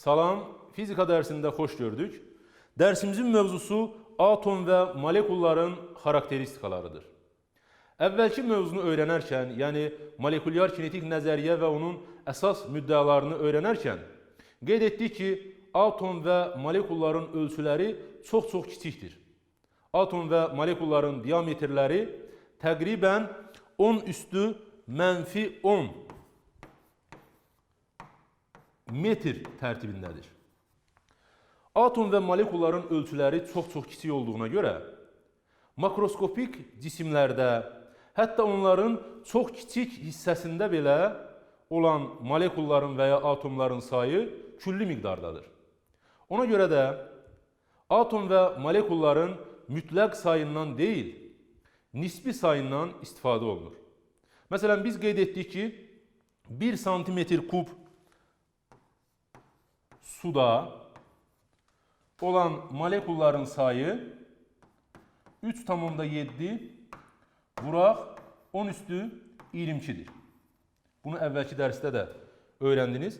Salam, fizika dərsində xoş gördük. Dərsimizin mövzusu atom və molekulların xarakteristikalarıdır. Əvvəlki mövzunu öyrənərkən, yəni molekulyar kinetik nəzəriyyə və onun əsas müddəalarını öyrənərkən qeyd etdik ki, atom və molekulların ölçüləri çox-çox kiçikdir. Atom və molekulların diametrləri təqribən 10 üstü mənfi 10 metr tərtibindədir. Atom və molekulların ölçüləri çox-çox kiçik olduğuna görə makroskopik cisimlərdə, hətta onların çox kiçik hissəsində belə olan molekulların və ya atomların sayı külli miqdardadır. Ona görə də atom və molekulların mütləq sayından deyil, nisbi sayından istifadə olunur. Məsələn, biz qeyd etdik ki, 1 santimetr kub suda olan molekulların sayı 3,7 vuraq 10 üstü 22-dir. Bunu əvvəlki dərsdə də öyrəndiniz.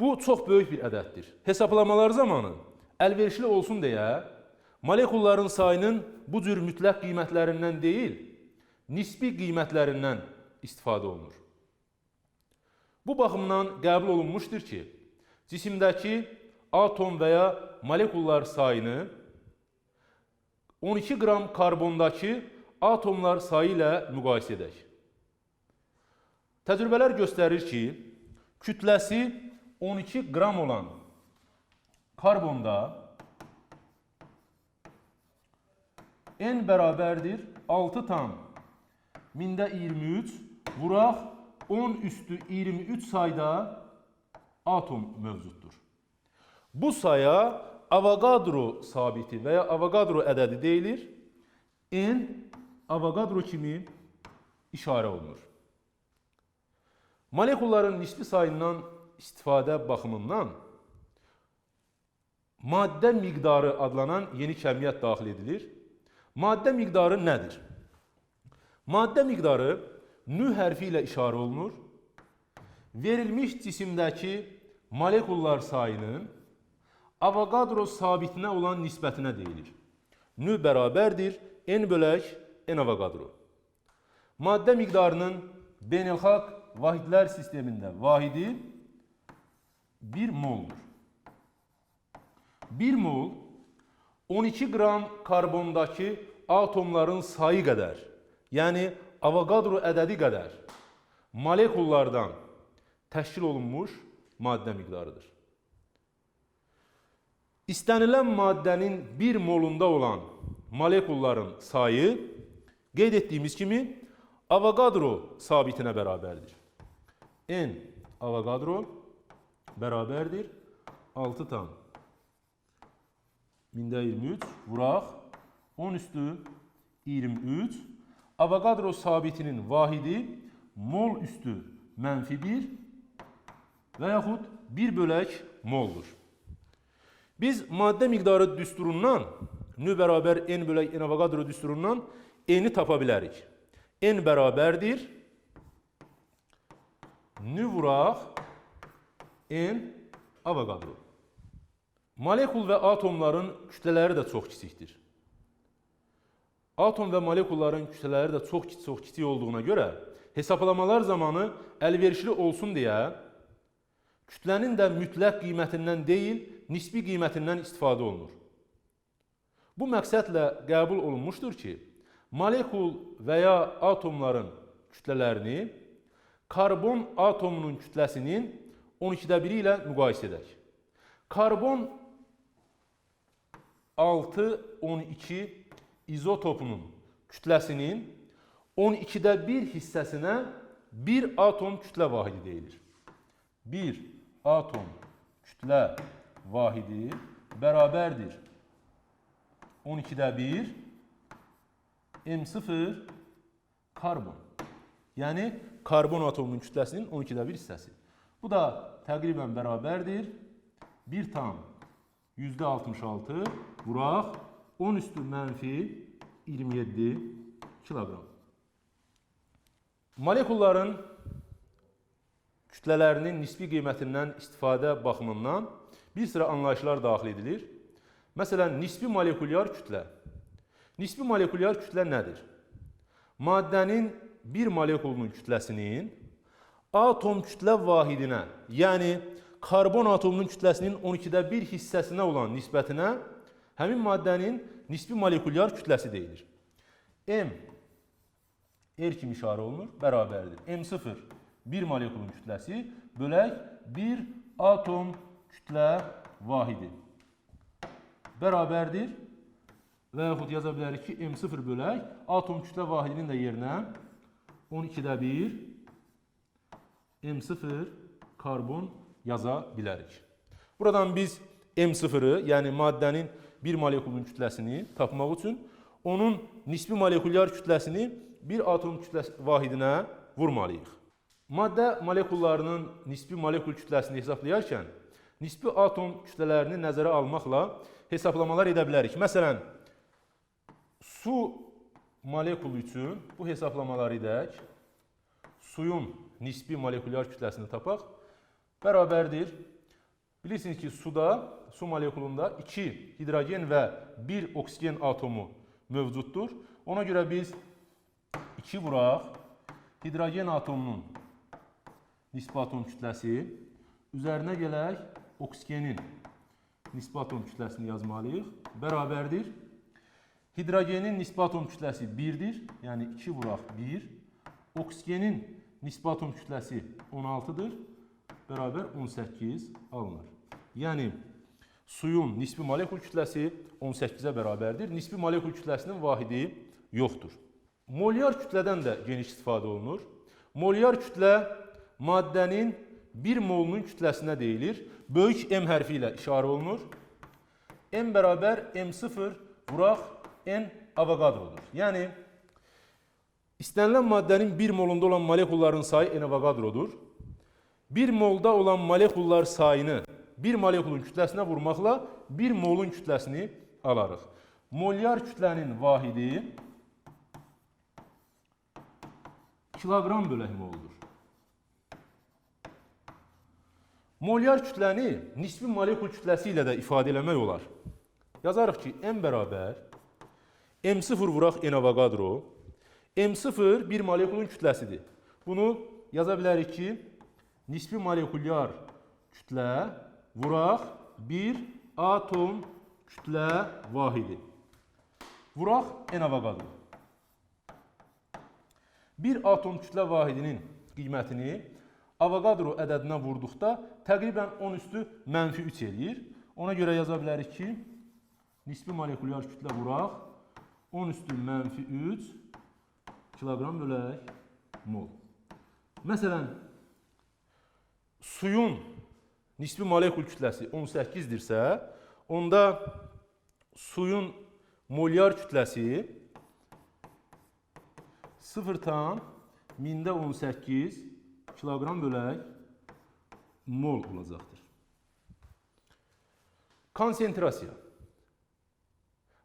Bu çox böyük bir ədəddir. Hesablamalar zamanı əlverişli olsun deyə molekulların sayının bu cür mütləq qiymətlərindən deyil, nisbi qiymətlərindən istifadə olunur. Bu baxımdan qəbul olunmuşdur ki, cisimdəki atom və ya molekullar sayını 12 qram karbondakı atomlar sayı ilə müqayisə edək. Təcrübələr göstərir ki, kütləsi 12 qram olan karbonda n bərabərdir 6 tam mində 23 vuraq 10 üstü 23 sayda atom mövcuddur. Bu saya Avogadro sabiti və ya Avogadro ədədi deyilir. N Avogadro kimi işarə olunur. Molekulların nisbi sayından istifadə baxımından maddə miqdarı adlanan yeni kəmiyyət daxil edilir. Maddə miqdarı nədir? Maddə miqdarı nü hərfi ilə işarə olunur. Verilmiş cisimdəki molekullar sayının Avogadro sabitinə olan nisbətinə deyilir. Nü bərabərdir n bölək n Avogadro. Maddə miqdarının beynəlxalq vahidlər sistemində vahidi 1 moldur. 1 mol 12 qram karbondakı atomların sayı qədər, yəni Avogadro ədədi qədər molekullardan təşkil olunmuş maddə miqdarıdır. İstənilən maddənin 1 molunda olan molekulların sayı qeyd etdiyimiz kimi Avogadro sabitinə bərabərdir. N Avogadro bərabərdir 6 tam mində 23 vuraq 10 üstü 23 Avogadro sabitinin vahidi mol üstü mənfi 1 yaxud 1 bölək moldur. Biz maddə miqdarı düsturundan nü bərabər n bölək n Avogadro düsturundan n-i tapa bilərik. n bərabərdir nü vuraq n Avogadro. Molekul və atomların kütlələri də çox kiçikdir. Atom və molekulların kütlələri də çox çox kiçik olduğuna görə hesablamalar zamanı əlverişli olsun deyə kütlənin də mütləq qiymətindən deyil, nisbi qiymətindən istifadə olunur. Bu məqsədlə qəbul olunmuşdur ki, molekul və ya atomların kütlələrini karbon atomunun kütləsinin 12-də 1 ilə müqayisə edək. Karbon 6-12 izotopunun kütləsinin 12-də 1 hissəsinə 1 atom kütlə vahidi deyilir. 1 atom kütlə vahidi bərabərdir 12-də 1 M0 karbon. Yəni karbon atomunun kütləsinin 12-də 1 hissəsi. Bu da təqribən bərabərdir 1 tam %66 vuraq 10 üstü mənfi 27 kiloqram. Molekulların kütlələrinin nisbi qiymətindən istifadə baxımından bir sıra anlayışlar daxil edilir. Məsələn, nisbi molekulyar kütlə. Nisbi molekulyar kütlə nədir? Maddənin bir molekulunun kütləsinin atom kütlə vahidinə, yəni karbon atomunun kütləsinin 12-də 1 hissəsinə olan nisbətinə həmin maddənin nisbi molekulyar kütləsi deyilir. M R kimi işarə olunur, bərabərdir. M0 bir molekulun kütləsi bölək 1 atom kütlə vahidi bərabərdir və yaxud yaza bilərik ki, M0 bölək atom kütlə vahidinin də yerinə 12-də 1 M0 karbon yaza bilərik. Buradan biz M0-ı, yəni maddənin bir molekulun kütləsini tapmaq üçün onun nisbi molekulyar kütləsini bir atom kütləsi vahidinə vurmalıyıq. Maddə molekullarının nisbi molekul kütləsini hesablayarkən nisbi atom kütlələrini nəzərə almaqla hesablamalar edə bilərik. Məsələn, su molekulu üçün bu hesablamaları edək. Suyun nisbi molekulyar kütləsini tapaq bərabərdir. Bilirsiniz ki, suda, su molekulunda 2 hidrogen və 1 oksigen atomu mövcuddur. Ona görə biz 2 vuraq hidrogen atomunun nisbi atom kütləsi üzərinə gələk oksigenin nisbi atom kütləsini yazmalıyıq. Bərabərdir. Hidrogenin nisbi atom kütləsi 1-dir. Yəni 2 vuraq 1. Oksigenin nisbi atom kütləsi 16-dır. Bərabər 18 alınır. Yəni suyun nisbi molekul kütləsi 18-ə bərabərdir. Nisbi molekul kütləsinin vahidi yoxdur. Molyar kütlədən də geniş istifadə olunur. Molyar kütlə maddənin 1 molunun kütləsinə deyilir. Böyük M hərfi ilə işarə olunur. M bərabər M0 vuraq N Avogadrodur. Yəni istənilən maddənin 1 molunda olan molekulların sayı N Avogadrodur. 1 molda olan molekullar sayını 1 molekulun kütləsinə vurmaqla 1 molun kütləsini alarıq. Molyar kütlənin vahidi kiloqram bölək moldur. Molyar kütləni nisbi molekul kütləsi ilə də ifadə eləmək olar. Yazarıq ki, M bərabər M0 vuraq N Avogadro. M0 bir molekulun kütləsidir. Bunu yaza bilərik ki, nisbi molekulyar kütlə vuraq 1 atom kütlə vahidi. Vuraq N Avogadro. Bir atom kütlə vahidinin qiymətini Avogadro ədədinə vurduqda təqribən 10 üstü mənfi 3 eləyir. Ona görə yaza bilərik ki, nisbi molekulyar kütlə vuraq 10 üstü mənfi 3 kiloqram bölək mol. Məsələn, suyun nisbi molekul kütləsi 18-dirsə, onda suyun molyar kütləsi 0 tam mində 18 kiloqram bölək mol olacaqdır. Konsentrasiya.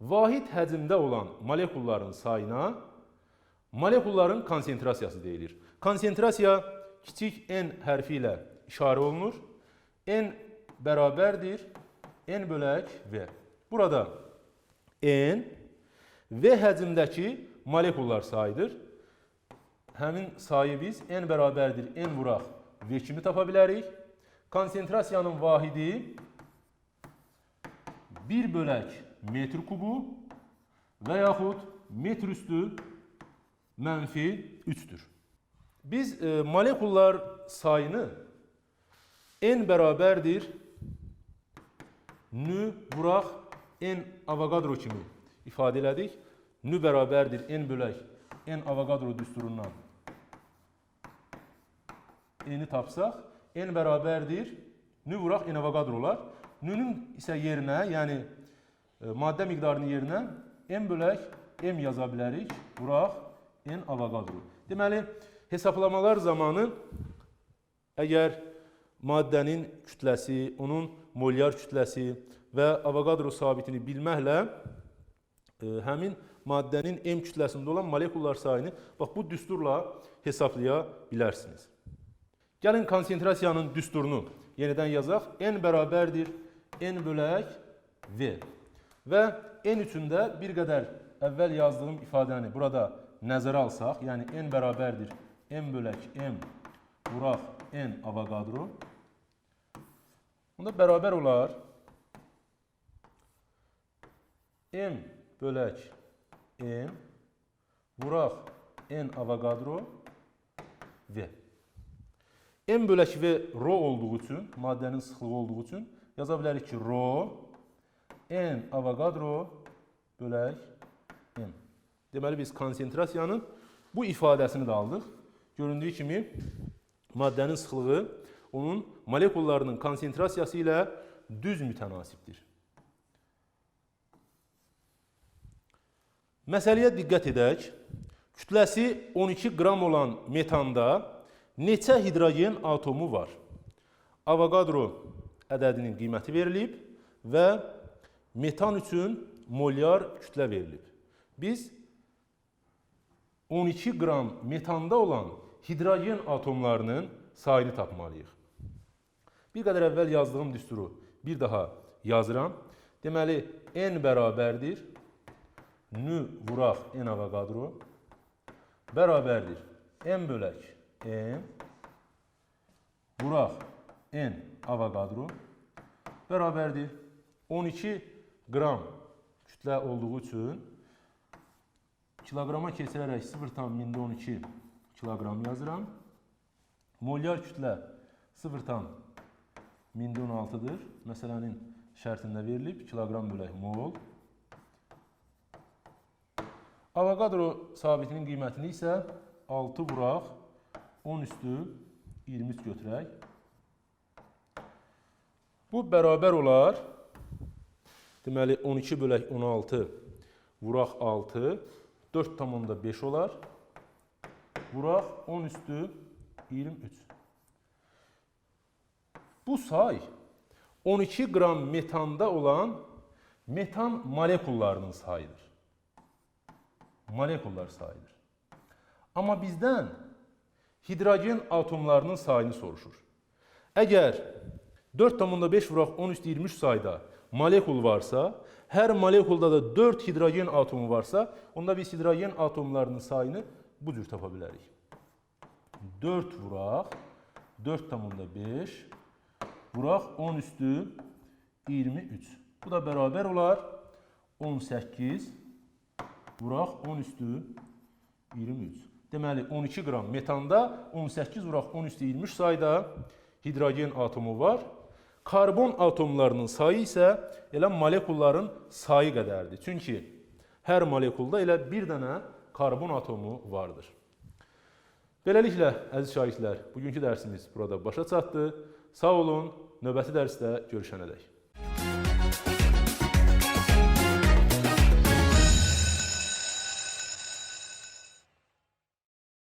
Vahid həcmdə olan molekulların sayına molekulların konsentrasiyası deyilir. Konsentrasiya kiçik n hərfi ilə işarə olunur. n bərabərdir n bölək v. Burada n v həcmdəki molekullar sayıdır. Həmin sayı biz n bərabərdir n vuraq v kimi tapa bilərik. Konsentrasiyanın vahidi 1 bölək metr kubu və yaxud metr üstü mənfi 3-dür. Biz e, molekullar sayını n bərabərdir nü vuraq n Avogadro kimi ifadə elədik. Nü bərabərdir n bölək n Avogadro düsturundan n-i tapsaq, n bərabərdir nü vuraq n Avogadro olar. Nünün isə yerinə, yəni e, maddə miqdarının yerinə m bölək m yaza bilərik. Vuraq n Avogadro. Deməli, hesablamalar zamanı əgər maddənin kütləsi, onun molyar kütləsi və Avogadro sabitini bilməklə e, həmin maddənin M kütləsində olan molekullar sayını bax bu düsturla hesablaya bilərsiniz. Gəlin konsentrasiyanın düsturunu yenidən yazaq. N bərabərdir N bölək V. Və N üçün bir qədər əvvəl yazdığım ifadəni burada nəzərə alsaq, yəni N bərabərdir M bölək M vuraq N Avogadro. Onda bərabər olar M bölək M vuraq N Avogadro V. M bölək V rho olduğu üçün, maddənin sıxlığı olduğu üçün yaza bilərik ki, rho N Avogadro bölək M. Deməli biz konsentrasiyanın bu ifadəsini də aldıq. Göründüyü kimi maddənin sıxlığı onun molekullarının konsentrasiyası ilə düz mütənasibdir. Məsələyə diqqət edək. Kütləsi 12 qram olan metanda neçə hidrogen atomu var? Avogadro ədədinin qiyməti verilib və metan üçün molyar kütlə verilib. Biz 12 qram metanda olan hidrogen atomlarının sayını tapmalıyıq. Bir qədər əvvəl yazdığım düsturu bir daha yazıram. Deməli, n bərabərdir nü vuraq n Avogadro bərabərdir n bölək n vuraq n Avogadro bərabərdir 12 qram kütlə olduğu üçün kiloqrama keçirərək 0,12 kiloqram yazıram. Molyar kütlə 0,16-dır. Məsələnin şərtində verilib kiloqram bölək mol. Avogadro sabitinin qiymətini isə 6 vuraq 10 üstü 23 götürək. Bu bərabər olar. Deməli 12 bölək 16 vuraq 6 4,5 olar. Vuraq 10 üstü 23. Bu say 12 qram metanda olan metan molekullarının sayıdır. Molekullar sayıdır. Amma bizdən hidrogen atomlarının sayını soruşur. Əgər 4,5 vuraq 10 üstü 23 sayda molekul varsa, hər molekulda da 4 hidrogen atomu varsa, onda biz hidrogen atomlarının sayını bu cür tapa bilərik. 4 vuraq 4,5 vuraq 10 üstü 23. Bu da bərabər olar 18 vuraq 10 üstü 23. Deməli 12 qram metanda 18 vuraq 10 üstü 23 sayda hidrogen atomu var. Karbon atomlarının sayı isə elə molekulların sayı qədərdir. Çünki hər molekulda elə bir dənə karbon atomu vardır. Beləliklə, əziz şagirdlər, bugünkü dərsimiz burada başa çatdı. Sağ olun, növbəti dərsdə görüşənədək.